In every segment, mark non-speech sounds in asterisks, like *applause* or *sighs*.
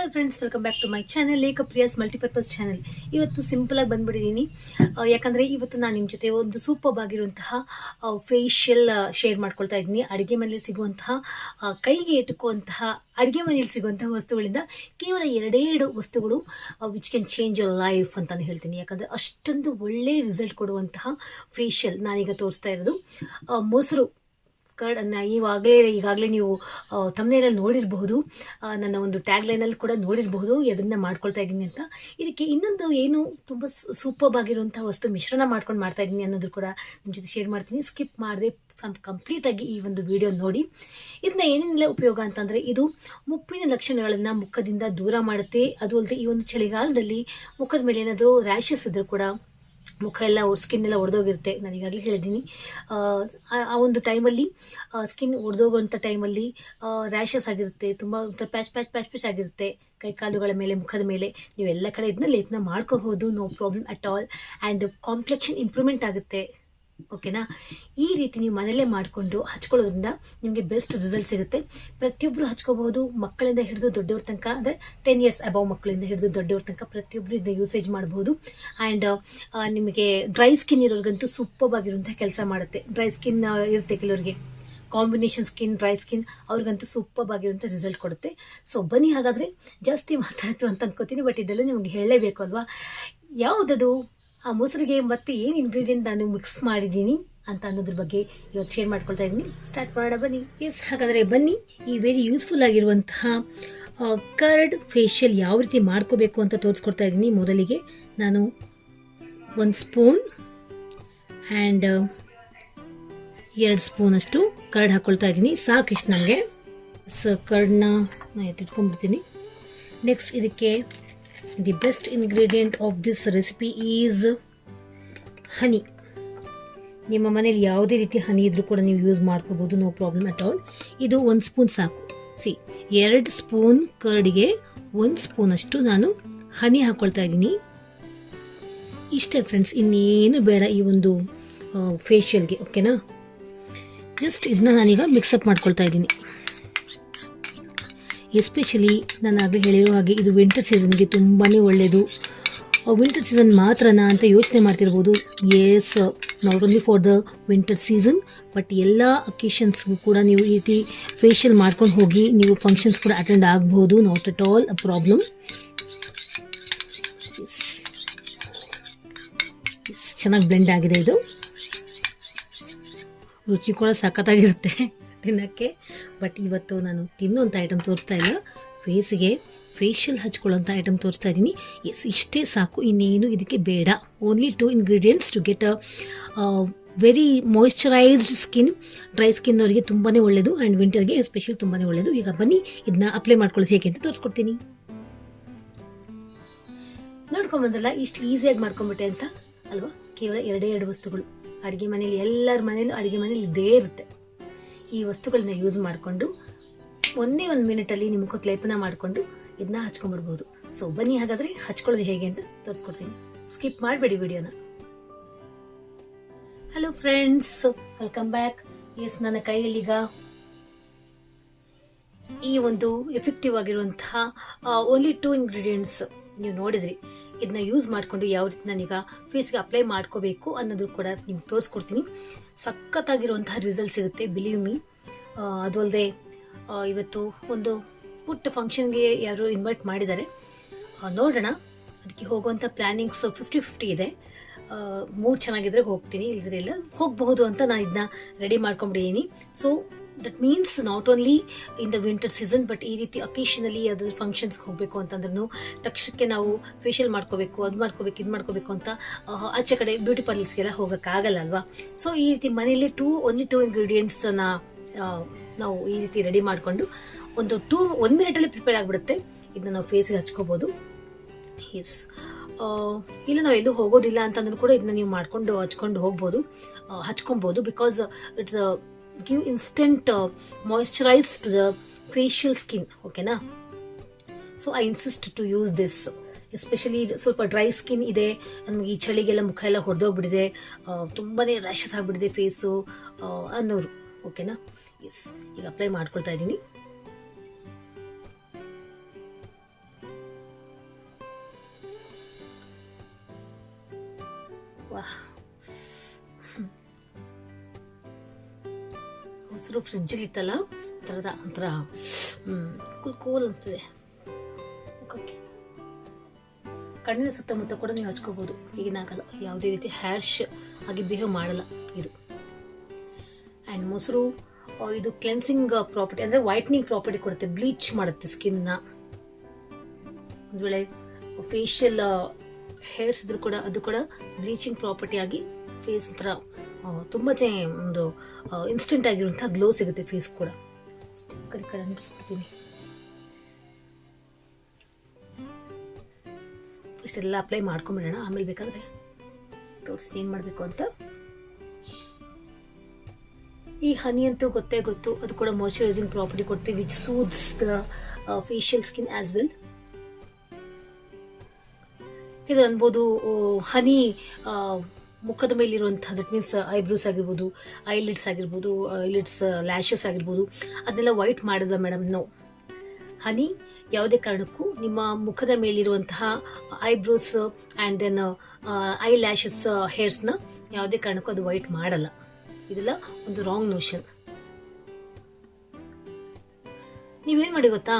Hello friends welcome back to my channel Lekha Priya's multipurpose channel ಇವತ್ತು simple ಆಗಿ ಬಂದ್ಬಿಟ್ಟಿದ್ದೀನಿ ಯಾಕಂದರೆ ಇವತ್ತು ನಾನು ನಿಮ್ಮ ಜೊತೆ ಒಂದು ಸೂಪರ್ ಆಗಿರುವಂತಹ ಫೇಶಿಯಲ್ ಶೇರ್ ಮಾಡ್ಕೊಳ್ತಾ ಇದ್ದೀನಿ. ಅಡುಗೆ ಮನೆಯಲ್ಲಿ ಸಿಗುವಂತಹ ಕೈಗೆ ಎಟುಕುವಂತಹ, ಅಡುಗೆ ಮನೆಯಲ್ಲಿ ಸಿಗುವಂತಹ ವಸ್ತುಗಳಿಂದ ಕೇವಲ ಎರಡೇ ಎರಡು ವಸ್ತುಗಳು which can change your life ಅಂತಲೇ ಹೇಳ್ತೀನಿ. ಯಾಕಂದ್ರೆ ಅಷ್ಟೊಂದು ಒಳ್ಳೆ ರಿಸಲ್ಟ್ ಕೊಡುವಂತಹ ಫೇಶಿಯಲ್ ನಾನೀಗ ತೋರಿಸ್ತಾ ಇರೋದು. ಮೊಸರು. ಕಾರ್ಡನ್ನು ಇವಾಗಲೇ ಈಗಾಗಲೇ ನೀವು ತಮ್ಮನೇರಲ್ಲಿ ನೋಡಿರಬಹುದು. ನನ್ನ ಒಂದು ಟ್ಯಾಗ್ ಲೈನಲ್ಲಿ ಕೂಡ ನೋಡಿರಬಹುದು. ಅದನ್ನು ಮಾಡ್ಕೊಳ್ತಾ ಇದ್ದೀನಿ ಅಂತ. ಇದಕ್ಕೆ ಇನ್ನೊಂದು ಏನು ತುಂಬ ಸೂಪರ್ ಆಗಿರುವಂಥ ವಸ್ತು ಮಿಶ್ರಣ ಮಾಡ್ಕೊಂಡು ಮಾಡ್ತಾ ಇದ್ದೀನಿ ಅನ್ನೋದು ಕೂಡ ನಿಮ್ಮ ಜೊತೆ ಶೇರ್ ಮಾಡ್ತೀನಿ. ಸ್ಕಿಪ್ ಮಾಡದೆ ಕಂಪ್ಲೀಟಾಗಿ ಈ ಒಂದು ವಿಡಿಯೋ ನೋಡಿ. ಇದನ್ನ ಏನೇನೆಲ್ಲ ಉಪಯೋಗ ಅಂತಂದರೆ ಇದು ಮುಪ್ಪಿನ ಲಕ್ಷಣಗಳನ್ನು ಮುಖದಿಂದ ದೂರ ಮಾಡುತ್ತೆ. ಅದು ಅಲ್ಲದೆ ಈ ಒಂದು ಚಳಿಗಾಲದಲ್ಲಿ ಮುಖದ ಮೇಲೆ ಏನಾದರೂ ರ್ಯಾಷಸ್ ಇದ್ರೂ ಕೂಡ ಮುಖ ಎಲ್ಲ ಸ್ಕಿನ್ ಎಲ್ಲ ಒಡೆದೋಗಿರುತ್ತೆ ನಾನು ಈಗಾಗಲೇ ಹೇಳಿದ್ದೀನಿ. ಆ ಒಂದು ಟೈಮಲ್ಲಿ ಸ್ಕಿನ್ ಒಡೆದೋಗುವಂಥ ಟೈಮಲ್ಲಿ ರ್ಯಾಷಸ್ ಆಗಿರುತ್ತೆ. ತುಂಬ ಒಂಥರ ಪ್ಯಾಚ್ ಪ್ಯಾಚ್ ಪ್ಯಾಚ್ ಪ್ಯಾಚ್ ಆಗಿರುತ್ತೆ. ಕೈ ಕಾಲುಗಳ ಮೇಲೆ, ಮುಖದ ಮೇಲೆ. ನೀವು ಎಲ್ಲ ಕಡೆ ಇದನ್ನ ಲೇಪನ ಮಾಡ್ಕೋಬಹುದು. No problem at all and complexion improvement ಆಗುತ್ತೆ. ಓಕೆನಾ? ಈ ರೀತಿ ನೀವು ಮನೆಯಲ್ಲೇ ಮಾಡಿಕೊಂಡು ಹಚ್ಕೊಳ್ಳೋದ್ರಿಂದ ನಿಮಗೆ ಬೆಸ್ಟ್ ರಿಸಲ್ಟ್ ಸಿಗುತ್ತೆ. ಪ್ರತಿಯೊಬ್ಬರು ಹಚ್ಕೋಬಹುದು ಮಕ್ಕಳಿಂದ ಹಿಡಿದು ದೊಡ್ಡವ್ರ ತನಕ, ಅಂದರೆ ಟೆನ್ ಇಯರ್ಸ್ ಅಬೌವ್ ಮಕ್ಕಳಿಂದ ಹಿಡಿದು ದೊಡ್ಡವ್ರ ತನಕ ಪ್ರತಿಯೊಬ್ಬರು ಇದನ್ನ ಯೂಸೇಜ್ ಮಾಡ್ಬೋದು. ಆ್ಯಂಡ್ ನಿಮಗೆ ಡ್ರೈ ಸ್ಕಿನ್ ಇರೋರಿಗಂತೂ ಸೂಪರ್ ಆಗಿರುವಂಥ ಕೆಲಸ ಮಾಡುತ್ತೆ. ಡ್ರೈ ಸ್ಕಿನ್ ಇರುತ್ತೆ ಕೆಲವರಿಗೆ. ಕಾಂಬಿನೇಷನ್ ಸ್ಕಿನ್ ಡ್ರೈ ಸ್ಕಿನ್ ಅವ್ರಿಗಂತೂ ಸೂಪರ್ ಆಗಿರುವಂಥ ರಿಸಲ್ಟ್ ಕೊಡುತ್ತೆ. ಸೊ ಬನ್ನಿ ಹಾಗಾದರೆ. ಜಾಸ್ತಿ ಮಾತಾಡ್ತು ಅಂತ ಅನ್ಕೋತೀನಿ ಬಟ್ ಇದೆಲ್ಲ ನಿಮಗೆ ಹೇಳಲೇಬೇಕು ಅಲ್ವಾ? ಯಾವುದದು? ಆ ಮೊಸರಿಗೆ ಮತ್ತೆ ಏನು ಇಂಗ್ರೀಡಿಯೆಂಟ್ ನಾನು ಮಿಕ್ಸ್ ಮಾಡಿದ್ದೀನಿ ಅಂತ ಅನ್ನೋದ್ರ ಬಗ್ಗೆ ಇವತ್ತು ಶೇರ್ ಮಾಡ್ಕೊಳ್ತಾ ಇದ್ದೀನಿ. ಸ್ಟಾರ್ಟ್ ಮಾಡೋಣ, ಬನ್ನಿ. ಎಸ್ ಹಾಗಾದರೆ ಬನ್ನಿ. ಈ ವೆರಿ ಯೂಸ್ಫುಲ್ ಆಗಿರುವಂತಹ ಕರ್ಡ್ ಫೇಶಿಯಲ್ ಯಾವ ರೀತಿ ಮಾಡ್ಕೋಬೇಕು ಅಂತ ತೋರಿಸ್ಕೊಡ್ತಾ ಇದ್ದೀನಿ ಮೊದಲಿಗೆ. ನಾನು ಒಂದು ಸ್ಪೂನ್ ಆ್ಯಂಡ್ ಎರಡು ಸ್ಪೂನಷ್ಟು ಕರ್ಡ್ ಹಾಕ್ಕೊಳ್ತಾ ಇದ್ದೀನಿ. ಸಾಕಿಷ್ಟು ನನಗೆ ಸ ಕರ್ಡ್ನ ನಾನು ಎತ್ತಿಟ್ಕೊಂಡ್ಬಿಡ್ತೀನಿ. ನೆಕ್ಸ್ಟ್ ಇದಕ್ಕೆ the best ingredient of this recipe is honey. ನಿಮ್ಮ ಮನೇಲಿ ಯಾವುದೇ ರೀತಿ ಹನಿ ಇದ್ರೂ ಕೂಡ ನೀವು ಯೂಸ್ ಮಾಡ್ಕೋಬೋದು ನೋ ಪ್ರಾಬ್ಲಮ್ ಅಟ್ ಆಲ್ ಇದು ಒಂದು ಸ್ಪೂನ್ ಸಾಕು. ಸಿ ಎರಡು ಸ್ಪೂನ್ ಕರ್ಡ್ಗೆ ಒಂದು ಸ್ಪೂನಷ್ಟು ನಾನು ಹನಿ ಹಾಕ್ಕೊಳ್ತಾ ಇದ್ದೀನಿ. ಇಷ್ಟೇ ಫ್ರೆಂಡ್ಸ್ ಇನ್ನೇನು ಬೇಡ ಈ ಒಂದು ಫೇಶಿಯಲ್ಗೆ ಓಕೆನಾ ಜಸ್ಟ್ ಇದನ್ನ ನಾನೀಗ ಮಿಕ್ಸಪ್ ಮಾಡ್ಕೊಳ್ತಾ ಇದ್ದೀನಿ. ಎಸ್ಪೆಷಲಿ ನಾನು ಆಗಲೇ ಹೇಳಿರೋ ಹಾಗೆ ಇದು ವಿಂಟರ್ ಸೀಸನ್ಗೆ ತುಂಬಾ ಒಳ್ಳೆಯದು ವಿಂಟರ್ ಸೀಸನ್ ಮಾತ್ರನಾ ಅಂತ ಯೋಚನೆ ಮಾಡ್ತಿರ್ಬೋದು. Yes not only for the winter season but ಎಲ್ಲ ಅಕೇಶನ್ಸ್ಗೂ ಕೂಡ ನೀವು ಈ ರೀತಿ ಫೇಶಿಯಲ್ ಮಾಡ್ಕೊಂಡು ಹೋಗಿ ನೀವು ಫಂಕ್ಷನ್ಸ್ ಕೂಡ ಅಟೆಂಡ್ ಆಗ್ಬೋದು. Not at all a problem ಚೆನ್ನಾಗಿ ಬ್ಲೆಂಡ್ ಆಗಿದೆ ಇದು. ರುಚಿ ಕೂಡ ಸಖತ್ತಾಗಿರುತ್ತೆ ತಿನ್ನೋಕ್ಕೆ. ಬಟ್ ಇವತ್ತು ನಾನು ತಿನ್ನುವಂಥ ಐಟಮ್ ತೋರಿಸ್ತಾ ಇಲ್ಲ. ಫೇಸಿಗೆ ಫೇಶಿಯಲ್ ಹಚ್ಕೊಳ್ಳೋಂಥ ಐಟಮ್ ತೋರಿಸ್ತಾ ಇದ್ದೀನಿ. ಎಸ್ ಇಷ್ಟೇ ಸಾಕು. ಇನ್ನೇನು ಇದಕ್ಕೆ ಬೇಡ. Only two ingredients to get a very moisturised skin dry skin ಅವರಿಗೆ ತುಂಬಾ ಒಳ್ಳೆಯದು ಆ್ಯಂಡ್ ವಿಂಟರ್ಗೆ ಎಸ್ಪೆಷಲಿ ತುಂಬಾ ಒಳ್ಳೆಯದು ಈಗ ಬನ್ನಿ ಇದನ್ನ ಅಪ್ಲೈ ಮಾಡ್ಕೊಳ್ಳೋದು ಹೇಗೆ ಅಂತ ತೋರಿಸ್ಕೊಡ್ತೀನಿ. ನೋಡ್ಕೊಂಬಂದಲ್ಲ ಇಷ್ಟು ಈಸಿಯಾಗಿ ಮಾಡ್ಕೊಂಬಿಟ್ಟೆ ಅಂತ? ಅಲ್ವಾ? ಕೇವಲ ಎರಡೇ ಎರಡು ವಸ್ತುಗಳು. ಅಡುಗೆ ಮನೇಲಿ ಎಲ್ಲರ ಮನೇಲೂ ಅಡುಗೆ ಮನೇಲಿ ಇದ್ದೇ ಇರುತ್ತೆ. ಈ ವಸ್ತುಗಳನ್ನ ಯೂಸ್ ಮಾಡಿಕೊಂಡು ಒಂದೇ ಒಂದು ಮಿನಿಟಲ್ಲಿ ನಿಮ್ಮ ಮುಖಕ್ಕೆ ಲೇಪನ ಮಾಡಿಕೊಂಡು ಇದನ್ನ ಹಚ್ಕೊಂಡ್ಬಿಡ್ಬೋದು ಸೊ ಬನ್ನಿ ಹಾಗಾದರೆ ಹಚ್ಕೊಳ್ಳೋದು ಹೇಗೆ ಅಂತ ತೋರಿಸ್ಕೊಡ್ತೀನಿ. ಸ್ಕಿಪ್ ಮಾಡಬೇಡಿ ವಿಡಿಯೋನ hello friends welcome back yes ನನ್ನ ಕೈಯಲ್ಲೀಗ ಈ ಒಂದು ಎಫೆಕ್ಟಿವ್ ಆಗಿರುವಂತಹ ಓನ್ಲಿ ಟೂ ಇಂಗ್ರೀಡಿಯೆಂಟ್ಸ್ ನೀವು ನೋಡಿದ್ರಿ. ಇದನ್ನ ಯೂಸ್ ಮಾಡಿಕೊಂಡು ಯಾವ ರೀತಿ ನಾನೀಗ ಫೇಸ್ಗೆ ಅಪ್ಲೈ ಮಾಡ್ಕೋಬೇಕು ಅನ್ನೋದು ಕೂಡ ನಿಮ್ಗೆ ತೋರಿಸ್ಕೊಡ್ತೀನಿ. ಸಖತ್ತಾಗಿರುವಂತಹ ರಿಸಲ್ಟ್ ಸಿಗುತ್ತೆ ಬಿಲೀವ್ ಮೀ ಅದು ಅಲ್ಲದೆ ಇವತ್ತು ಒಂದು ಪುಟ್ಟ ಫಂಕ್ಷನ್ಗೆ ಯಾರು ಇನ್ವೈಟ್ ಮಾಡಿದ್ದಾರೆ. ನೋಡೋಣ. ಅದಕ್ಕೆ ಹೋಗುವಂಥ ಪ್ಲ್ಯಾನಿಂಗ್ಸ್ ಫಿಫ್ಟಿ ಫಿಫ್ಟಿ ಇದೆ. ಮೂರು ಚೆನ್ನಾಗಿದ್ರೆ ಹೋಗ್ತೀನಿ. ಇಲ್ಲದ್ರೆ ಇಲ್ಲ, ಹೋಗಬಹುದು ಅಂತ ನಾನು ಇದನ್ನ ready ಮಾಡ್ಕೊಂಬಿಟ್ಟಿದ್ದೀನಿ so that means not only in the winter season but ಈ ರೀತಿ ಅಕೇಶನಲಿ ಅದು ಫಂಕ್ಷನ್ಸ್ಗೆ ಹೋಗಬೇಕು ಅಂತಂದ್ರೂ ತಕ್ಷಣಕ್ಕೆ ನಾವು ಫೇಶಿಯಲ್ ಮಾಡ್ಕೋಬೇಕು, ಅದು ಮಾಡ್ಕೋಬೇಕು, ಇದು ಮಾಡ್ಕೋಬೇಕು ಅಂತ ಆಚೆ ಕಡೆ ಬ್ಯೂಟಿ ಪಾರ್ಲರ್ಸ್ಗೆಲ್ಲ ಹೋಗೋಕ್ಕಾಗಲ್ಲ ಅಲ್ವಾ ಸೊ ಈ ರೀತಿ ಮನೇಲಿ ಟೂ ಓನ್ಲಿ ಟೂ ಇಂಗ್ರೀಡಿಯೆಂಟ್ಸನ್ನ ನಾವು ಈ ರೀತಿ ರೆಡಿ ಮಾಡಿಕೊಂಡು ಒಂದು ಟೂ ಒಂದು ಮಿನಿಟಲ್ಲಿ ಪ್ರಿಪೇರ್ ಆಗಿಬಿಡುತ್ತೆ. ಇದನ್ನ ನಾವು ಫೇಸ್ಗೆ ಹಚ್ಕೋಬೋದು. ಎಸ್ ಇಲ್ಲ ನಾವು ಎಲ್ಲೂ ಹೋಗೋದಿಲ್ಲ ಅಂತಂದ್ರೂ ಕೂಡ ಇದನ್ನ ನೀವು ಮಾಡಿಕೊಂಡು ಹಚ್ಕೊಂಡು ಹೋಗ್ಬೋದು. ಹಚ್ಕೊಬೋದು because it's give instant moisturise to the facial skin ಓಕೆನಾ so I insist to use this especially ಸ್ವಲ್ಪ ಡ್ರೈ ಸ್ಕಿನ್ ಇದೆ. ನಮಗೆ ಈ ಚಳಿಗೆಲ್ಲ ಮುಖ ಎಲ್ಲ ಹೊಡೆದೋಗ್ಬಿಟ್ಟಿದೆ. ತುಂಬಾ ರ್ಯಾಷಸ್ ಆಗಿಬಿಟ್ಟಿದೆ ಫೇಸು ಅನ್ನೋರು ಓಕೆನಾ ಎಸ್ ಈಗ ಅಪ್ಲೈ ಮಾಡ್ಕೊಳ್ತಾ ಇದ್ದೀನಿ. ಮೊಸರು ಫ್ರಿಡ್ಜಲ್ಲಿ ಇತ್ತಲ್ಲ ಥರದ ಒಂಥರ ಕೂಲ್ ಕೂಲ್ ಅನಿಸ್ತದೆ. ಕಣ್ಣಿನ ಸುತ್ತಮುತ್ತ ಕೂಡ ನೀವು ಹಚ್ಕೋಬೋದು. ಈಗಿನಾಗಲ್ಲ ಯಾವುದೇ ರೀತಿ ಹ್ಯಾಶ್ ಆಗಿ ಬಿಹೇವ್ ಮಾಡಲ್ಲ ಇದು. ಆ್ಯಂಡ್ ಮೊಸರು ಇದು ಕ್ಲೆನ್ಸಿಂಗ್ ಪ್ರಾಪರ್ಟಿ ಅಂದರೆ ವೈಟ್ನಿಂಗ್ ಪ್ರಾಪರ್ಟಿ ಕೊಡುತ್ತೆ. ಬ್ಲೀಚ್ ಮಾಡುತ್ತೆ ಸ್ಕಿನ್ನ ಒಂದು ವೇಳೆ ಫೇಶಿಯಲ್ ಹೇರ್ಸ್ ಇದ್ರೂ ಕೂಡ ಅದು ಕೂಡ ಬ್ಲೀಚಿಂಗ್ ಪ್ರಾಪರ್ಟಿ ಆಗಿ ಫೇಸ್ ಒಂಥರ ಆ, ತುಂಬ ಚೆನ್ನ ಒಂದು ಇನ್ಸ್ಟೆಂಟ್ ಆಗಿರುವಂಥ ಗ್ಲೋ ಸಿಗುತ್ತೆ ಫೇಸ್ ಕೂಡ. ಕಡೆ ಕಡೆ ಅಂಟಿಸ್ಬಿಡ್ತೀನಿ ಇಷ್ಟೆಲ್ಲ ಅಪ್ಲೈ ಮಾಡ್ಕೊಂಬಿಡೋಣ. ಆಮೇಲೆ ಬೇಕಾದರೆ ತೋರಿಸಿ ಏನು ಮಾಡಬೇಕು ಅಂತ. ಈ ಹನಿ ಅಂತೂ ಗೊತ್ತೇ ಗೊತ್ತು. ಅದು ಕೂಡ ಮಾಯಶ್ಚರೈಸಿಂಗ್ ಪ್ರಾಪರ್ಟಿ ಕೊಡ್ತೀವಿ which soothes the facial skin as well ಇದು ಅನ್ಬೋದು ಹನಿ ಮುಖದ ಮೇಲಿರುವಂಥ ದಟ್ ಮೀನ್ಸ್ ಐಬ್ರೋಸ್ ಆಗಿರ್ಬೋದು ಐಲಿಡ್ಸ್ ಆಗಿರ್ಬೋದು ಐಲಿಡ್ಸ್ ಲ್ಯಾಶಸ್ ಆಗಿರ್ಬೋದು ಅದನ್ನೆಲ್ಲ ವೈಟ್ ಮಾಡಿದ್ವ ಮೇಡಮ್ ನೋ ಹನಿ ಯಾವುದೇ ಕಾರಣಕ್ಕೂ ನಿಮ್ಮ ಮುಖದ ಮೇಲಿರುವಂತಹ eyebrows and then eye lashes ಹೇರ್ಸ್ನ ಯಾವುದೇ ಕಾರಣಕ್ಕೂ ಅದು ವೈಟ್ ಮಾಡಲ್ಲ. ಇದೆಲ್ಲ ಒಂದು ರಾಂಗ್ ನೋಷನ್ ನೀವೇನು ಮಾಡಿ ಗೊತ್ತಾ?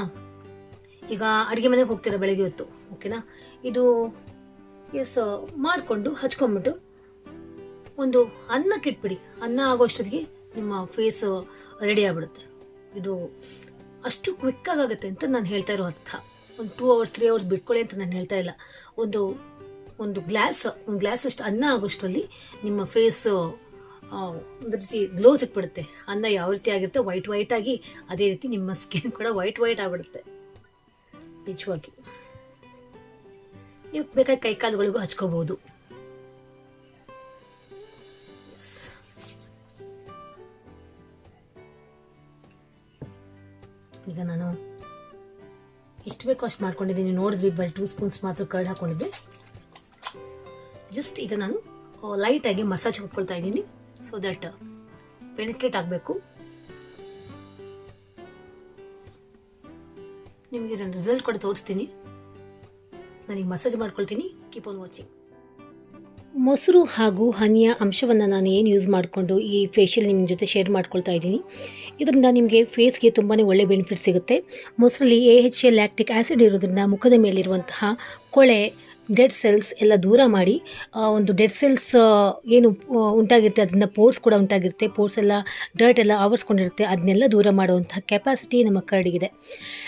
ಈಗ ಅಡುಗೆ ಮನೆಗೆ ಹೋಗ್ತೀರಾ ಬೆಳಗ್ಗೆ ಹೊತ್ತು ಓಕೆನಾ ಇದು ಎಸ್ ಮಾಡಿಕೊಂಡು ಹಚ್ಕೊಂಡ್ಬಿಟ್ಟು ಒಂದು ಅನ್ನಕ್ಕೆ ಇಟ್ಬಿಡಿ. ಅನ್ನ ಆಗೋಷ್ಟೊತ್ತಿಗೆ ನಿಮ್ಮ ಫೇಸ್ ರೆಡಿ ಆಗ್ಬಿಡುತ್ತೆ. ಇದು ಅಷ್ಟು ಕ್ವಿಕ್ ಆಗುತ್ತೆ ಅಂತ ನಾನು ಹೇಳ್ತಾ ಇರೋ ಅರ್ಥ. ಒಂದು ಟೂ ಅವರ್ಸ್ ತ್ರೀ ಅವರ್ಸ್ ಬಿಟ್ಕೊಳ್ಳಿ ಅಂತ ನಾನು ಹೇಳ್ತಾ ಇಲ್ಲ. ಒಂದು ಒಂದು ಗ್ಲಾಸ್ ಒಂದು ಗ್ಲಾಸ್ ಅಷ್ಟು ಅನ್ನ ಆಗೋಷ್ಟರಲ್ಲಿ ನಿಮ್ಮ ಫೇಸ್ ಒಂದು ರೀತಿ ಗ್ಲೋ ಸಿಕ್ಬಿಡುತ್ತೆ. ಅನ್ನ ಯಾವ ರೀತಿ ಆಗಿರುತ್ತೆ ವೈಟ್ ವೈಟ್ ಆಗಿ ಅದೇ ರೀತಿ ನಿಮ್ಮ ಸ್ಕಿನ್ ಕೂಡ ವೈಟ್ ವೈಟ್ ಆಗಿಬಿಡುತ್ತೆ. ನಿಜವಾಗಿ. ನೀವು ಬೇಕಾದ ಕೈ ಕಾಲುಗಳಿಗೂ ಹಚ್ಕೋಬಹುದು ಈಗ ನಾನು ಎಷ್ಟು ಬೇಕೋ ಅಷ್ಟು ಮಾಡ್ಕೊಂಡಿದ್ದೀನಿ. ನೋಡಿದ್ರಿ ಬಲ್ ಟೂ ಸ್ಪೂನ್ಸ್ ಮಾತ್ರ ಕರ್ಡ್ ಹಾಕೊಂಡಿದ್ದೆ. ಜಸ್ಟ್ ಈಗ ನಾನು ಲೈಟಾಗಿ ಮಸಾಜ್ ಹೊತ್ಕೊಳ್ತಾ ಇದ್ದೀನಿ. ಸೊ ದಟ್ ಪೆನಿಟ್ರೇಟ್ ಆಗಬೇಕು. ನಿಮಗೆ ನಾನು ರಿಸಲ್ಟ್ ಕೂಡ ತೋರಿಸ್ತೀನಿ. ನನಗೆ ಮಸಾಜ್ ಮಾಡ್ಕೊಳ್ತೀನಿ. ಕೀಪ್ ಆನ್ ವಾಚಿಂಗ್ ಮೊಸರು ಹಾಗೂ ಹನಿಯ ಅಂಶವನ್ನು ನಾನು ಏನು ಯೂಸ್ ಮಾಡಿಕೊಂಡು ಈ ಫೇಶಿಯಲ್ ನಿಮ್ಮ ಜೊತೆ ಶೇರ್ ಮಾಡ್ಕೊಳ್ತಾ ಇದ್ದೀನಿ. ಇದರಿಂದ ನಿಮಗೆ ಫೇಸ್ಗೆ ತುಂಬಾ ಒಳ್ಳೆ ಬೆನಿಫಿಟ್ ಸಿಗುತ್ತೆ. ಮೊಸರಲ್ಲಿ A H L lactic acid ಇರೋದ್ರಿಂದ ಮುಖದ ಮೇಲಿರುವಂತಹ ಕೊಳೆ ಡೆಡ್ ಸೆಲ್ಸ್ ಎಲ್ಲ ದೂರ ಮಾಡಿ ಒಂದು ಡೆಡ್ ಸೆಲ್ಸ್ ಏನು ಉಂಟಾಗಿರುತ್ತೆ ಅದರಿಂದ ಪೋರ್ಸ್ ಕೂಡ ಉಂಟಾಗಿರುತ್ತೆ. ಪೋರ್ಸ್ ಎಲ್ಲ ಡರ್ಟ್ ಎಲ್ಲ ಆವರಿಸ್ಕೊಂಡಿರುತ್ತೆ. ಅದನ್ನೆಲ್ಲ ದೂರ ಮಾಡುವಂತಹ ಕೆಪಾಸಿಟಿ ನಮ್ಮ ಕರಡಿಗಿದೆ.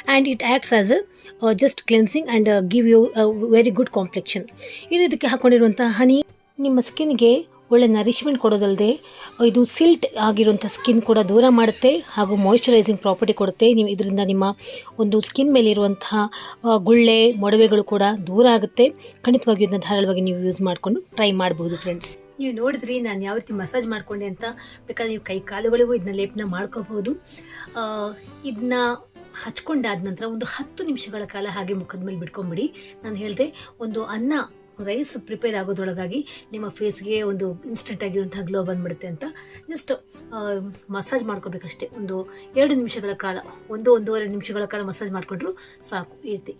And it acts as a just cleansing and give you very good complexion ಇನ್ನು ಇದಕ್ಕೆ ಹಾಕ್ಕೊಂಡಿರುವಂಥ ಹನಿ ನಿಮ್ಮ ಸ್ಕಿನ್ಗೆ ಒಳ್ಳೆ ನರಿಷ್ಮೆಂಟ್ ಕೊಡೋದಲ್ಲದೆ ಇದು ಸಿಲ್ಟ್ ಆಗಿರುವಂಥ ಸ್ಕಿನ್ ಕೂಡ ದೂರ ಮಾಡುತ್ತೆ ಹಾಗೂ ಮಾಯಿಶ್ಚರೈಸಿಂಗ್ ಪ್ರಾಪರ್ಟಿ ಕೊಡುತ್ತೆ. ನೀವು ಇದರಿಂದ ನಿಮ್ಮ ಒಂದು ಸ್ಕಿನ್ ಮೇಲಿರುವಂತಹ ಗುಳ್ಳೆ, ಮೊಡವೆಗಳು ಕೂಡ ದೂರ ಆಗುತ್ತೆ. ಖಂಡಿತವಾಗಿಯೂ ಇದನ್ನ ಧಾರಾಳವಾಗಿ ನೀವು ಯೂಸ್ ಮಾಡಿಕೊಂಡು ಟ್ರೈ ಮಾಡಬಹುದು ಫ್ರೆಂಡ್ಸ್ ನೀವು ನೋಡಿದ್ರಿ, ನಾನು ಯಾವ ರೀತಿ ಮಸಾಜ್ ಮಾಡಿಕೊಂಡೆ ಅಂತ. ಬೇಕಾದ್ರೆ ನೀವು ಕೈ ಕಾಲುಗಳಿಗೂ ಇದನ್ನ ಲೇಪನ ಮಾಡ್ಕೋಬಹುದು. ಇದನ್ನ ಹಚ್ಕೊಂಡಾದ ನಂತರ ಒಂದು ಹತ್ತು ನಿಮಿಷಗಳ ಕಾಲ ಹಾಗೆ ಮುಖದ ಮೇಲೆ ಬಿಟ್ಕೊಂಬಿಡಿ ನಾನು ಹೇಳಿದೆ, ಒಂದು ಅನ್ನ ರೈಸ್ ಪ್ರಿಪೇರ್ ಆಗೋದ್ರೊಳಗಾಗಿ ನಿಮ್ಮ ಫೇಸ್ಗೆ ಒಂದು ಇನ್ಸ್ಟೆಂಟ್ ಆಗಿರುವಂತಹ ಗ್ಲೋ ಬಂದ್ಬಿಡುತ್ತೆ ಅಂತ ಜಸ್ಟ್ ಮಸಾಜ್ ಮಾಡ್ಕೋಬೇಕಷ್ಟೇ. ಒಂದು ಎರಡು ನಿಮಿಷಗಳ ಕಾಲ, ಒಂದು, ಒಂದೂವರೆ ನಿಮಿಷಗಳ ಕಾಲ ಮಸಾಜ್ ಮಾಡಿಕೊಂಡ್ರು ಸಾಕು, ಈ ರೀತಿ.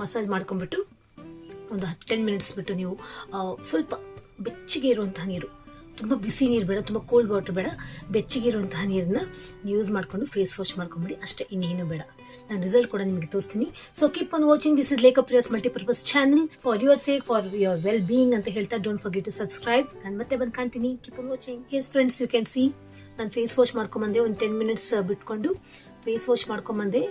ಮಸಾಜ್ ಮಾಡ್ಕೊಂಡ್ಬಿಟ್ಟು ಒಂದು ಹತ್ತು ಟೆನ್ ಮಿನಿಟ್ಸ್ ಬಿಟ್ಟು ನೀವು ಸ್ವಲ್ಪ ಬೆಚ್ಚಗೆ ಇರುವಂತಹ ನೀರು, ತುಂಬ ಬಿಸಿ ನೀರು ಬೇಡ, ತುಂಬ ಕೋಲ್ಡ್ ವಾಟರ್ ಬೇಡ, ಬೆಚ್ಚಿಗೆ ಇರುವಂತಹ ನೀರನ್ನ ಯೂಸ್ ಮಾಡಿಕೊಂಡು ಫೇಸ್ ವಾಶ್ ಮಾಡ್ಕೊಂಬಿಡಿ. ಅಷ್ಟೇ ಇನ್ನೇನು ಬೇಡ. ನಾನು ರಿಸಲ್ಟ್ ಕೂಡ ನಿಮಗೆ ತೋರಿಸ್ತೀನಿ. So keep on watching this is lake ಪ್ರಿಯಸ್ multipurpose channel for your sake for your well being ಅಂತ ಹೇಳ್ತಾ ಡೋಂಟ್ ಫರ್ಗೆಟ್ ಟು ಸಬ್ಸ್ಕ್ರೈಬ್ ನಾನು ಮತ್ತೆ ಬಂದು ಕಾಣ್ತೀನಿ. Keep on watching yes friends you can see ನಾನು ಫೇಸ್ ವಾಶ್ ಮಾಡ್ಕೊಂಬಂದೆ ಒಂದು ಟೆನ್ ಮಿನಿಟ್ಸ್ ಬಿಟ್ಕೊಂಡು face wash ಮಾಡ್ಕೊಂಬಂದೆ.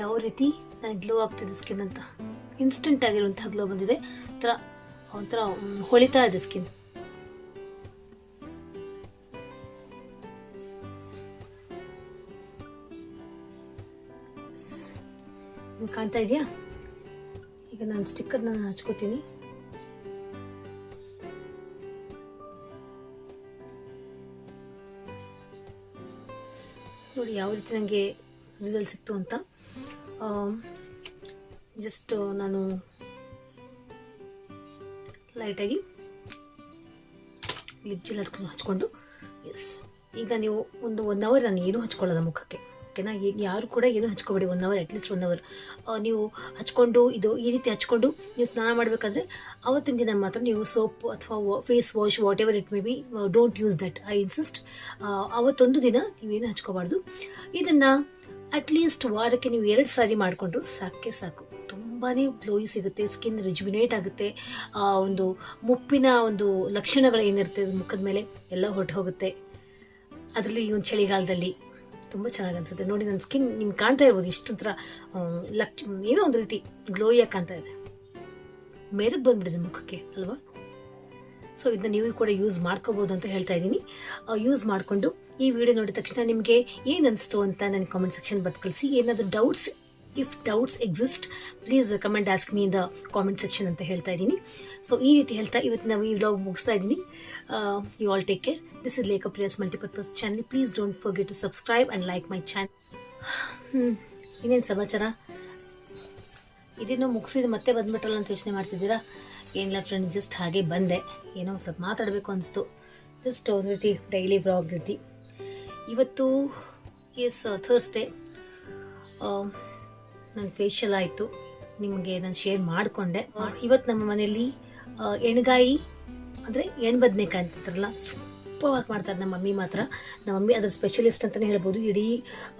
ಯಾವ ರೀತಿ ನನಗೆ ಗ್ಲೋ ಆಗ್ತಿದೆ ಸ್ಕಿನ್ ಅಂತ. ಇನ್ಸ್ಟೆಂಟ್ ಆಗಿರುವಂತಹ ಗ್ಲೋ ಬಂದಿದೆ. ಒಂಥರ ಒಂಥರ ಹೊಳಿತಾ ಇದೆ ಸ್ಕಿನ್ ಕಾಣ್ತಾ ಇದೆಯಾ? ಈಗ ನಾನು ಸ್ಟಿಕ್ಕರ್ ನಾನು ಹಚ್ಕೋತೀನಿ. ನೋಡಿ ಯಾವ ರೀತಿ ನನಗೆ ರಿಸಲ್ಟ್ ಸಿಕ್ತು ಅಂತ. ಜಸ್ಟ್ ನಾನು ಲೈಟಾಗಿ ಲಿಪ್ ಜೆಲ್ ಹಚ್ಕೊಂಡು ಹಚ್ಕೊಂಡು. ಎಸ್ ಈಗ ನೀವು ಒಂದು ಒನ್ ಅವರ್ ನಾನು ಏನೂ ಹಚ್ಕೊಳ್ಳೋಲ್ಲ ಮುಖಕ್ಕೆ. ಓಕೆನಾ ಏನು ಯಾರು ಕೂಡ ಏನು ಹಚ್ಕೊಬೇಡಿ. One hour at least one hour ನೀವು ಹಚ್ಕೊಂಡು ಇದು ಈ ರೀತಿ ಹಚ್ಕೊಂಡು ನೀವು ಸ್ನಾನ ಮಾಡಬೇಕಾದ್ರೆ ಅವತ್ತಿನ ದಿನ ಮಾತ್ರ ನೀವು ಸೋಪ್ ಅಥವಾ face wash whatever it may be don't use that I insist ಅವತ್ತೊಂದು ದಿನ ನೀವೇನು ಹಚ್ಕೋಬಾರ್ದು. ಇದನ್ನು ಅಟ್ಲೀಸ್ಟ್ ವಾರಕ್ಕೆ ನೀವು ಎರಡು ಸಾರಿ ಮಾಡಿಕೊಂಡ್ರು ಸಾಕೆ ಸಾಕು. ತುಂಬಾ ಗ್ಲೋಯಿ ಸಿಗುತ್ತೆ ಸ್ಕಿನ್ ರಿಜುವಿನೇಟ್ ಆಗುತ್ತೆ. ಒಂದು ಮುಪ್ಪಿನ ಒಂದು ಲಕ್ಷಣಗಳು ಏನಿರುತ್ತೆ, ಮುಖದ ಮೇಲೆ ಎಲ್ಲ ಹೊರಟು ಹೋಗುತ್ತೆ ಅದರಲ್ಲಿ ಈ ಒಂದು ಚಳಿಗಾಲದಲ್ಲಿ. ತುಂಬ ಚೆನ್ನಾಗಿ ಅನಿಸುತ್ತೆ ನೋಡಿ ನನ್ನ ಸ್ಕಿನ್ ನಿಮ್ಗೆ ಕಾಣ್ತಾ ಇರ್ಬೋದು ಇಷ್ಟು ಥರ ಲಕ್, ಏನೋ ಒಂದು ರೀತಿ ಗ್ಲೋಯಾಗಿ ಕಾಣ್ತಾ ಇದೆ. ಮೆರಗ್ ಬಂದ್ಬಿಡಿದೆ ಮುಖಕ್ಕೆ, ಅಲ್ವಾ? ಸೊ ಇದನ್ನ ನೀವು ಕೂಡ ಯೂಸ್ ಮಾಡ್ಕೋಬೋದು ಅಂತ ಹೇಳ್ತಾ ಇದ್ದೀನಿ. ಯೂಸ್ ಮಾಡಿಕೊಂಡು ಈ ವಿಡಿಯೋ ನೋಡಿದ ತಕ್ಷಣ ನಿಮಗೆ ಏನು ಅನಿಸ್ತು ಅಂತ ನನ್ನ ಕಾಮೆಂಟ್ ಸೆಕ್ಷನ್ ಬರ್ದು ಕಳಿಸಿ. ಏನಾದರೂ doubts if doubts exist please comment ask me in the comment section ಅಂತ ಹೇಳ್ತಾ ಇದ್ದೀನಿ. ಸೊ ಈ ರೀತಿ ಹೇಳ್ತಾ ಇವತ್ತು ನಾವು ಈ ವ್ಲಾಗ್ ಮುಗಿಸ್ತಾ ಇದ್ದೀನಿ. You all take care This is Lekha prayers multipurpose channel. Please don't forget to subscribe and like my channel. *sighs* ಇನ್ನೇನು ಸಮಾಚಾರ? ಇದೇನೋ ಮುಗಿಸಿದ ಮತ್ತೆ ಬಂದ್ಬಿಟ್ರಲ್ಲ ಅಂತ ಯೋಚನೆ ಮಾಡ್ತಿದ್ದೀರಾ? ಏನಿಲ್ಲ ಫ್ರೆಂಡ್ ಜಸ್ಟ್ ಹಾಗೆ ಬಂದೆ. ಏನೋ ಸ್ವಲ್ಪ ಮಾತಾಡಬೇಕು ಅನಿಸ್ತು. ಜಸ್ಟ್ ಒಂದು ರೀತಿ ಡೈಲಿ ಬ್ಲಾಗ್ ರೀತಿ. ಇವತ್ತು ಎಸ್ ಥರ್ಸ್ಡೇ ನನ್ನ ಫೇಶಿಯಲ್ ಆಯಿತು. ನಿಮಗೆ ನಾನು ಶೇರ್ ಮಾಡಿಕೊಂಡೆ. ಇವತ್ತು ನಮ್ಮ ಮನೆಯಲ್ಲಿ ಆ, ಎಣ್ಗಾಯಿ ಅಂದರೆ ಎಣ್ಣೆ ಬದನೇಕಾಯಿ ಅಂತಾರಲ್ಲ ಸೂಪರ್ವಾಗಿ ಮಾಡ್ತಾರೆ ನಮ್ಮ ಮಮ್ಮಿ ಮಾತ್ರ. ನಮ್ಮ ಮಮ್ಮಿ ಅದ್ರ ಸ್ಪೆಷಲಿಸ್ಟ್ ಅಂತಲೇ ಹೇಳ್ಬೋದು. ಇಡೀ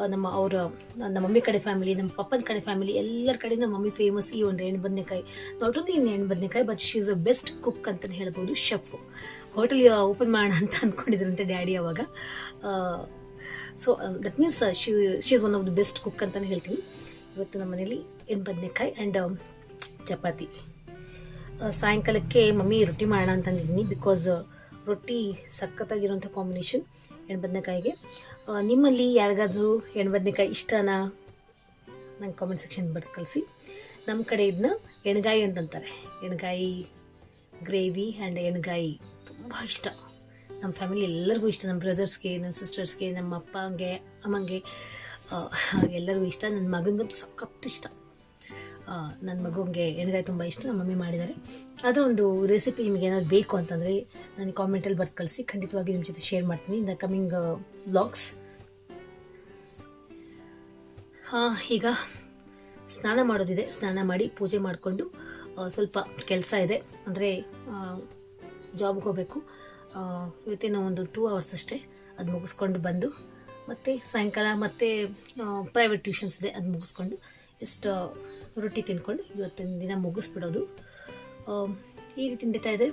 ನಮ್ಮ ಅವರ ನಮ್ಮ ಮಮ್ಮಿ ಕಡೆ ಫ್ಯಾಮಿಲಿ ನಮ್ಮ ಪಪ್ಪನ ಕಡೆ ಫ್ಯಾಮಿಲಿ ಎಲ್ಲರ ಕಡೆ ನಮ್ಮ ಮಮ್ಮಿ ಫೇಮಸ್ ಈ ಒಂದು ಎಣ್ಣೆ ಬದನೇಕಾಯಿ ನಾಟ್ ಓನ್ಲಿ ಇನ್ ಎಣ್ಣೆ ಬದನೇಕಾಯಿ but she is a best cook ಅಂತಲೇ ಹೇಳ್ಬೋದು ಶೆಫ್ ಹೋಟೆಲ್ ಓಪನ್ ಮಾಡೋಣ ಅಂತ ಅಂದ್ಕೊಂಡಿದ್ರಂತೆ ಡ್ಯಾಡಿ ಅವಾಗ. So that means she she is one of the best cook ಅಂತಲೇ ಹೇಳ್ತೀನಿ. ಇವತ್ತು ನಮ್ಮ ಮನೇಲಿ ಎಣ್ಣೆ ಬದನೇಕಾಯಿ ಆ್ಯಂಡ್ ಚಪಾತಿ. ಆ, ಸಾಯಂಕಾಲಕ್ಕೆ ಮಮ್ಮಿ ರೊಟ್ಟಿ ಮಾಡೋಣ ಅಂತಂದಿದ್ದೀನಿ ಬಿಕಾಸ್ ರೊಟ್ಟಿ ಸಖತ್ತಾಗಿರುವಂಥ ಕಾಂಬಿನೇಷನ್ ಎಣ್ಣೆ ಬದನೆಕಾಯಿಗೆ ನಿಮ್ಮಲ್ಲಿ ಯಾರಿಗಾದರೂ ಎಣ್ಣೆ ಬದನೆಕಾಯಿ ಇಷ್ಟನಾ? ನಂಗೆ ಕಾಮೆಂಟ್ ಸೆಕ್ಷನ್ ಬರ್ದು ಕಳಿಸಿ. ನಮ್ಮ ಕಡೆ ಇದನ್ನ ಎಣ್ಗಾಯಿ ಅಂತಂತಾರೆ. ಎಣ್ಗಾಯಿ ಗ್ರೇವಿ ಆ್ಯಂಡ್ ಎಣ್ಗಾಯಿ ತುಂಬ ಇಷ್ಟ. ನಮ್ಮ ಫ್ಯಾಮಿಲಿ ಎಲ್ಲರಿಗೂ ಇಷ್ಟ. ನಮ್ಮ ಬ್ರದರ್ಸ್ಗೆ ನಮ್ಮ ಸಿಸ್ಟರ್ಸ್ಗೆ ನಮ್ಮ ಅಪ್ಪಂಗೆ ಅಮ್ಮಂಗೆ ಎಲ್ಲರಿಗೂ ಇಷ್ಟ. ನನ್ನ ಮಗನಿಗಂತೂ ಸಖತ್ತು ಇಷ್ಟ. ನನ್ನ ಮಗುಗೆ ಎಣ್ಗಾಯಿ ತುಂಬ ಇಷ್ಟ ನಮ್ಮ ಮಮ್ಮಿ ಮಾಡಿದ್ದಾರೆ ಅದರ ಒಂದು ರೆಸಿಪಿ ನಿಮಗೆ ಏನಾದ್ರು ಬೇಕು ಅಂತಂದರೆ ನನಗೆ ಕಾಮೆಂಟಲ್ಲಿ ಬರ್ದು ಕಳಿಸಿ, ಖಂಡಿತವಾಗಿ ನಿಮ್ಮ ಜೊತೆ ಶೇರ್ ಮಾಡ್ತೀನಿ ಇನ್ ದ ಕಮಿಂಗ್ ವ್ಲಾಗ್ಸ್ ಹಾಂ, ಈಗ ಸ್ನಾನ ಮಾಡೋದಿದೆ. ಸ್ನಾನ ಮಾಡಿ ಪೂಜೆ ಮಾಡಿಕೊಂಡು ಸ್ವಲ್ಪ ಕೆಲಸ ಇದೆ. ಅಂದರೆ ಜಾಬ್ಗೆ ಹೋಗಬೇಕು. ಇವತ್ತಿನ ಒಂದು ಟೂ ಅವರ್ಸ್ ಅಷ್ಟೇ. ಅದು ಮುಗಿಸ್ಕೊಂಡು ಬಂದು, ಮತ್ತು ಸಾಯಂಕಾಲ ಮತ್ತೆ ಪ್ರೈವೇಟ್ ಟ್ಯೂಷನ್ಸ್ ಇದೆ. ಅದು ಮುಗಿಸ್ಕೊಂಡು ಎಷ್ಟು ರೊಟ್ಟಿ ತಿನ್ಕೊಂಡು ಇವತ್ತಿನ ದಿನ ಮುಗಿಸ್ಬಿಡೋದು. ಈ ರೀತಿ ನಡೀತಾ ಇದೆ.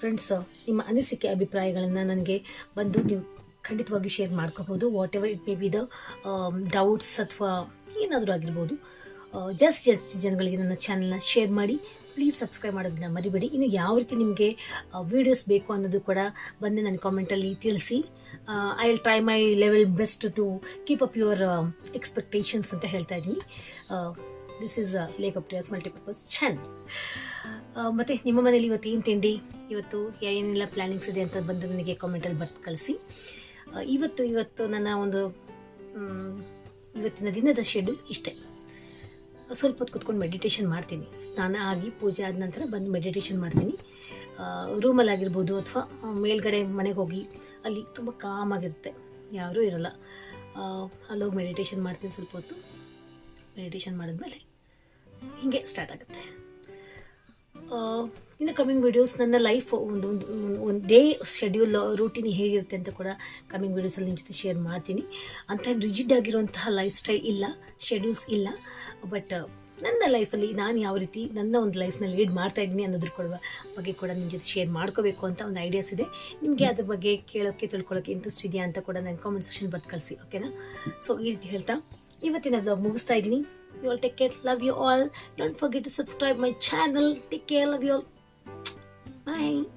ಫ್ರೆಂಡ್ಸ್ ನಿಮ್ಮ ಅನಿಸಿಕೆ, ಅಭಿಪ್ರಾಯಗಳನ್ನು ನನಗೆ ಬಂದು ನೀವು ಖಂಡಿತವಾಗಿಯೂ ಶೇರ್ ಮಾಡ್ಕೋಬೋದು. Whatever it may be the doubts ಅಥವಾ ಏನಾದರೂ ಆಗಿರ್ಬೋದು ಜಾಸ್ತಿ ಜಾಸ್ತಿ ಜನಗಳಿಗೆ ನನ್ನ ಚಾನಲ್ನ ಶೇರ್ ಮಾಡಿ. ಪ್ಲೀಸ್ ಸಬ್ಸ್ಕ್ರೈಬ್ ಮಾಡೋದನ್ನ ಮರಿಬೇಡಿ. ಇನ್ನು ಯಾವ ರೀತಿ ನಿಮಗೆ ವೀಡಿಯೋಸ್ ಬೇಕು ಅನ್ನೋದು ಕೂಡ ಬಂದು ನನ್ನ ಕಾಮೆಂಟಲ್ಲಿ ತಿಳಿಸಿ. I will try my level best to keep up your expectations ಅಂತ ಹೇಳ್ತಾ ಇದ್ದೀನಿ. ದಿಸ್ ಈಸ್ ಟಿಯರ್ಸ್ ಮಲ್ಟಿಪರ್ಪಸ್ ಚೆನ್ ಮತ್ತು ನಿಮ್ಮ ಮನೇಲಿ ಇವತ್ತು ಏನು ತಿಂಡಿ? ಇವತ್ತು ಏನೆಲ್ಲ ಪ್ಲ್ಯಾನಿಂಗ್ಸ್ ಇದೆ ಅಂತ ಬಂದು ನನಗೆ ಕಾಮೆಂಟಲ್ಲಿ ಬರ್ತು ಕಳಿಸಿ. ಇವತ್ತು ಇವತ್ತು ನನ್ನ ಒಂದು ಇವತ್ತಿನ ದಿನದ ಶೆಡ್ಯೂಲ್ ಇಷ್ಟೇ. ಸ್ವಲ್ಪ ಹೊತ್ತು ಕುತ್ಕೊಂಡು ಮೆಡಿಟೇಷನ್ ಮಾಡ್ತೀನಿ. ಸ್ನಾನ ಆಗಿ ಪೂಜೆ ಆದ ನಂತರ ಬಂದು ಮೆಡಿಟೇಷನ್ ಮಾಡ್ತೀನಿ. ರೂಮಲ್ಲಿ ಆಗಿರ್ಬೋದು ಅಥವಾ ಮೇಲ್ಗಡೆ ಮನೆಗೆ ಹೋಗಿ ಅಲ್ಲಿ ತುಂಬ ಕಾಮಾಗಿರುತ್ತೆ ಯಾರೂ ಇರಲ್ಲ. ಅಲ್ಲೋಗಿ ಮೆಡಿಟೇಷನ್ ಮಾಡ್ತೀನಿ ಸ್ವಲ್ಪ ಹೊತ್ತು. ಮೆಡಿಟೇಷನ್ ಮಾಡಿದ್ಮೇಲೆ ಹೀಗೆ ಸ್ಟಾರ್ಟ್ ಆಗುತ್ತೆ. ಇನ್ನು ಕಮಿಂಗ್ ವಿಡಿಯೋಸ್ ನನ್ನ ಲೈಫ್ ಒಂದು ಒಂದು ಒಂದು ಡೇ ಶೆಡ್ಯೂಲ್ ರೂಟೀನ್ ಹೇಗಿರುತ್ತೆ ಅಂತ ಕೂಡ ಕಮಿಂಗ್ ವೀಡಿಯೋಸಲ್ಲಿ ನಿಮ್ಮ ಜೊತೆ ಶೇರ್ ಮಾಡ್ತೀನಿ. ಅಂತ ರಿಜಿಡ್ ಆಗಿರುವಂತಹ ಲೈಫ್ ಸ್ಟೈಲ್ ಇಲ್ಲ ಶೆಡ್ಯೂಲ್ಸ್ ಇಲ್ಲ. ಬಟ್ ನನ್ನ ಲೈಫಲ್ಲಿ ನಾನು ಯಾವ ರೀತಿ ನನ್ನ ಒಂದು ಲೈಫ್ನ ಲೀಡ್ ಮಾಡ್ತಾ ಇದ್ದೀನಿ ಅನ್ನೋದ್ರ ಕೊಡುವ ಬಗ್ಗೆ ಕೂಡ ನಿಮ್ಮ ಜೊತೆ ಶೇರ್ ಮಾಡ್ಕೋಬೇಕು ಅಂತ ಒಂದು ಐಡಿಯಾಸ್ ಇದೆ. ನಿಮಗೆ ಅದ್ರ ಬಗ್ಗೆ ಕೇಳೋಕ್ಕೆ ತಿಳ್ಕೊಳ್ಳೋಕ್ಕೆ ಇಂಟ್ರೆಸ್ಟ್ ಇದೆಯಾ ಅಂತ ಕೂಡ ನಾನು ಕಾಮೆಂಟ್ ಸೆಕ್ಷನ್ ಬರ್ದು ಕಳಿಸಿ ಓಕೆನಾ ಸೊ ಈ ರೀತಿ ಹೇಳ್ತಾ ಇವತ್ತಿನ ಬ್ಲಾಗ್ ಮುಗಿಸ್ತಾ ಇದ್ದೀನಿ. You all take care love you all don't forget to subscribe my channel take care love you all Bye.